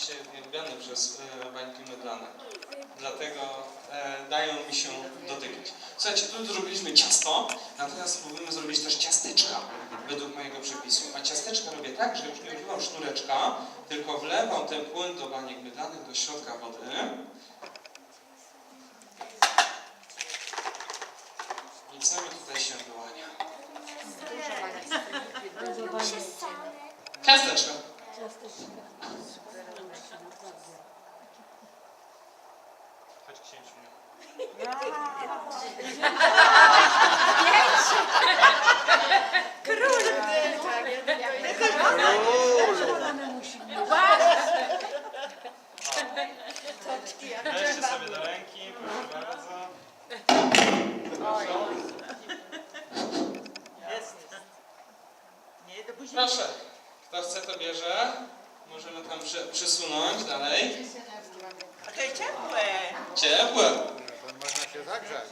osobiście uwielbiany przez e, bańki mydlane. Dlatego e, dają mi się dotykać. Słuchajcie, tu zrobiliśmy ciasto, natomiast spróbujemy zrobić też ciasteczka według mojego przepisu. A ciasteczka robię tak, że już nie używam sznureczka, tylko wlewam ten płyn do baniek mydlanych do środka wody. I co mi tutaj się wyłania? Ciasteczka. Chodź księciu. Weźcie sobie do ręki, proszę bardzo. Proszę. Jest. Nie, do buzi. Proszę, kto chce, to bierze. Możemy tam przy, przysunąć dalej. A to jest ciepłe. Ciepłe. Można się zagrzać.